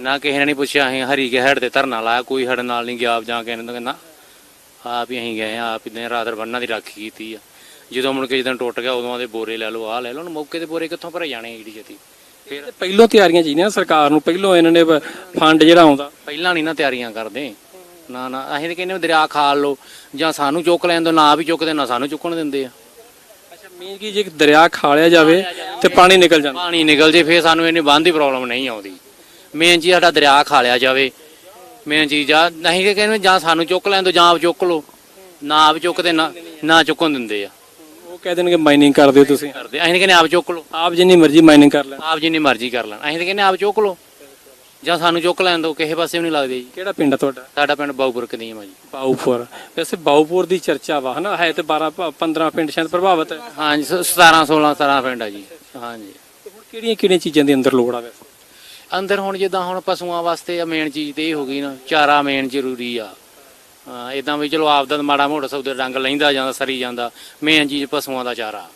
ਨਾ ਕਿਸੇ ਨੇ ਨਹੀਂ ਪੁੱਛਿਆ ਅਸੀਂ ਹਰੀ ਕੇ ਹੈਡ ਤੇ ਧਰਨਾ ਲਾਇਆ ਕੋਈ ਸਾਡੇ ਨਾਲ ਨਹੀਂ ਗਿਆ ਆਪ ਜਾ ਕੇ ਇਹਨਾਂ ਕਹਿੰਦਾ ਆਪ ਹੀ ਅਸੀਂ ਗਏ ਆਪ ਹੀ ਦਿਨ ਰਾਤ ਬੰਨਾਂ ਦੀ ਰਾਖੀ ਕੀਤੀ ਆ। ਜਦੋਂ ਮੁੜ ਕੇ ਜਦੋਂ ਟੁੱਟ ਗਿਆ ਉਦੋਂ ਆਦੇ ਬੋਰੇ ਲੈ ਲਓ ਆਹ ਲੈ ਲਓ ਹੁਣ ਮੌਕੇ ਤੇ ਬੋਰੇ ਕਿੱਥੋਂ ਭਰੇ ਜਾਣੇ ਏਡੀ ਛੇਤੀ। ਫਿਰ ਪਹਿਲੋਂ ਤਿਆਰੀਆਂ ਚਾਹੀਦੀਆਂ ਨਾ ਸਰਕਾਰ ਨੂੰ ਪਹਿਲੋਂ ਇਹਨਾਂ ਨੇ ਫੰਡ ਜਿਹੜਾ ਆਉਂਦਾ। ਪਹਿਲਾਂ ਨਹੀਂ ਨਾ ਤਿਆਰੀਆਂ ਕਰਦੇ। ਨਾ ਨਾ ਅਸੀਂ ਤਾਂ ਕਹਿੰਦੇ ਵੀ ਦਰਿਆ ਖਾਲ ਲਓ ਜਾਂ ਸਾਨੂੰ ਚੁੱਕ ਲੈਣ ਦੋ ਨਾ ਵੀ ਚੁੱਕਦੇ ਨਾ ਸਾਨੂੰ ਚੁੱਕਣ ਦਿੰਦੇ ਆ। ਅੱਛਾ ਮੇਨ ਕੀ ਜੇ ਦਰਿਆ ਖਾਲਿਆ ਜਾਵੇ ਤੇ ਪਾਣੀ ਨਿਕਲ ਜਾਂਦਾ। ਪਾਣੀ ਨਿਕਲ ਜੇ ਫੇਰ ਸਾਨੂੰ ਇੰਨੀ ਬੰਦ ਦੀ ਪ੍ਰੋਬਲਮ ਨਹੀਂ ਆਉਂਦੀ। ਮੇਨ ਚੀਜ਼ ਸਾਡਾ ਦਰਿਆ ਖਾ ਲਿਆ ਜਾਵੇ। ਮੇਨ ਚੀਜ਼ ਆ ਨਹੀਂ ਕਿ ਕਹਿੰਦੇ ਜਾਂ ਸਾਨੂੰ ਚੁੱਕ ਲੈਣ ਦੋ ਜਾਂ ਆਪ ਚੁੱਕ ਲਓ। ਨਾ ਆਪ ਚੁੱਕਦੇ ਨਾ ਨਾ ਚੁੱਕਣ ਦਿੰਦੇ ਆ। ਉਹ ਕਹਿ ਦੇਣਗੇ ਮਾਈਨਿੰਗ ਕਰ ਦਿਓ ਤੁਸੀਂ। ਕਰਦੇ। ਅਸੀਂ ਕਹਿੰਦੇ ਆਪ ਚੁੱਕ ਲਓ। ਆਪ ਜਿੰਨੀ ਮਰਜ਼ੀ ਮਾਈਨਿੰਗ ਕਰ ਲੈਣ। ਆਪ ਜਿੰਨੀ ਮਰਜ਼ੀ ਕਰ ਲੈਣ। ਅਸੀਂ ਤਾਂ ਕਹਿੰਦੇ ਆਪ ਚੁੱਕ ਲਓ। ਜਾਂ ਸਾਨੂੰ ਚੁੱਕ ਲੈਣ ਦੋ ਕਿਸੇ ਪਾਸੇ ਵੀ ਨਹੀਂ ਲੱਗਦੇ ਜੀ। ਕਿਹੜਾ ਪਿੰਡ ਆ ਤੁਹਾਡਾ? ਸਾਡਾ ਪਿੰਡ ਬਾਉਪੁਰ ਕਦੀਮ ਆ ਜੀ। ਬਾਉਪੁਰ ਵੈਸੇ ਬਾਉਪੁਰ ਦੀ ਚਰਚਾ ਵਾ ਹਨਾ? ਹੈ ਤੇ 12 ਪ- 15 ਪਿੰਡ ਸ਼ਾਇਦ ਪ੍ਰਭਾਵਿਤ ਹੈ। ਹਾਂਜੀ ਸ- 17 16 17 ਪਿੰਡ ਆ ਜੀ। ਹਾਂਜੀ। ਕਿਹੜੀਆਂ ਕਿਹੜੀਆਂ ਚੀਜ਼ਾਂ ਦੀ ਅੰਦਰ ਲੋੜ ਆ ਵੈਸੇ? ਅੰਦਰ ਹੁਣ ਜਿੱਦਾਂ ਹੁਣ ਪਸ਼ੂਆਂ ਵਾਸਤੇ ਆ ਮੇਨ ਚੀਜ਼ ਤੇ ਇਹ ਹੋ ਗਈ ਨਾ, ਚਾਰਾ ਮੇਨ ਜ਼ਰੂਰੀ ਆ। ਹਾਂ ਇਦਾਂ ਵੀ ਚਲੋ ਆਪਦਾ ਤਾਂ ਮਾੜਾ ਮੋਟਾ ਸੌਦੇ ਰੰਗ ਲੈਂਦਾ ਜਾਂਦਾ ਸਰੀ ਜਾਂਦਾ ਮੇਨ ਚੀਜ਼ ਪਸ਼ੂਆਂ ਦਾ ਚਾਰਾ।